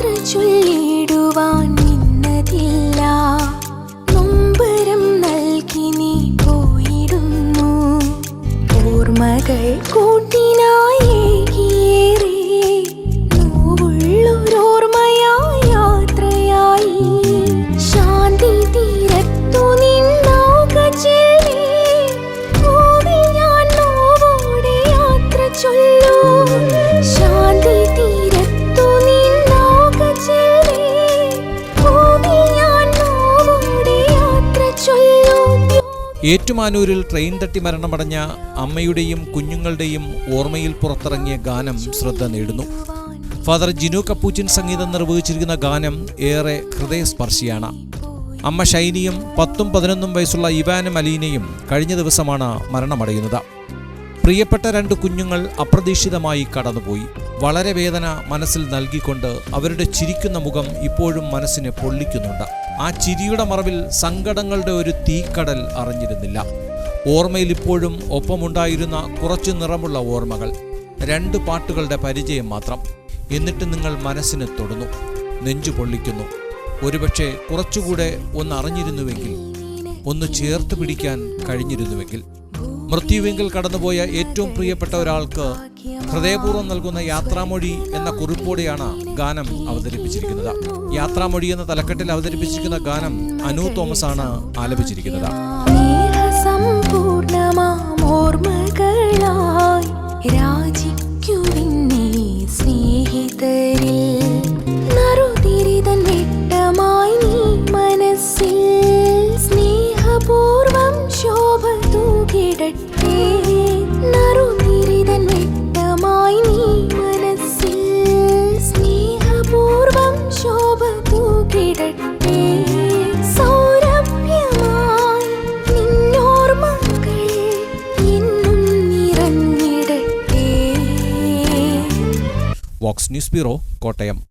യാത്ര നൽകി നീ പോയിടുന്നു. ഓർമ്മകൾ കൂട്ടിനായി ഏറ്റുമാനൂരിൽ ട്രെയിൻ തട്ടി മരണമടഞ്ഞ അമ്മയുടെയും കുഞ്ഞുങ്ങളുടെയും ഓർമ്മയിൽ പുറത്തിറങ്ങിയ ഗാനം ശ്രദ്ധ നേടുന്നു. ഫാദർ ജിനു കപ്പൂച്ചിൻ സംഗീതം നിർവഹിച്ചിരിക്കുന്ന ഗാനം ഏറെ ഹൃദയസ്പർശിയാണ്. അമ്മ ഷൈനിയും പത്തും പതിനൊന്നും വയസ്സുള്ള ഇവാനും അലീനയും കഴിഞ്ഞ ദിവസമാണ് മരണമടയുന്നത്. പ്രിയപ്പെട്ട രണ്ട് കുഞ്ഞുങ്ങൾ അപ്രതീക്ഷിതമായി കടന്നുപോയി. വളരെ വേദന മനസ്സിൽ നൽകിക്കൊണ്ട് അവരുടെ ചിരിക്കുന്ന മുഖം ഇപ്പോഴും മനസ്സിനെ പൊള്ളിക്കുന്നുണ്ട്. ആ ചിരിയുടെ മറവിൽ സങ്കടങ്ങളുടെ ഒരു തീക്കടൽ അറിഞ്ഞിരുന്നില്ല. ഓർമ്മയിൽ ഇപ്പോഴും ഒപ്പമുണ്ടായിരുന്ന കുറച്ച് നിറമുള്ള ഓർമ്മകൾ. രണ്ട് പാട്ടുകളുടെ പരിചയം മാത്രം. എന്നിട്ട് നിങ്ങൾ മനസ്സിനെ തൊടുന്നു. നെഞ്ചു പൊള്ളിക്കുന്നു. ഒരുപക്ഷെ കുറച്ചുകൂടെ ഒന്ന് അറിഞ്ഞിരുന്നുവെങ്കിൽ ഒന്ന് ചേർത്ത് പിടിക്കാൻ കഴിഞ്ഞിരുന്നുവെങ്കിൽ. മൃത്യുവെങ്കിൽ കടന്നുപോയ ഏറ്റവും പ്രിയപ്പെട്ട ഒരാൾക്ക് ഹൃദയപൂർവം നൽകുന്ന യാത്രാമൊഴി എന്ന കുറിപ്പോടെയാണ് ഗാനം അവതരിപ്പിച്ചിരിക്കുന്നത്. യാത്രാമൊഴി എന്ന തലക്കെട്ടിൽ അവതരിപ്പിച്ചിരിക്കുന്ന ഗാനം അനു തോമസ് ആണ് ആലപിച്ചിരിക്കുന്നത് ഇന്നും വോക്സ് ന്യൂസ് ബ്യൂറോ കോട്ടയം.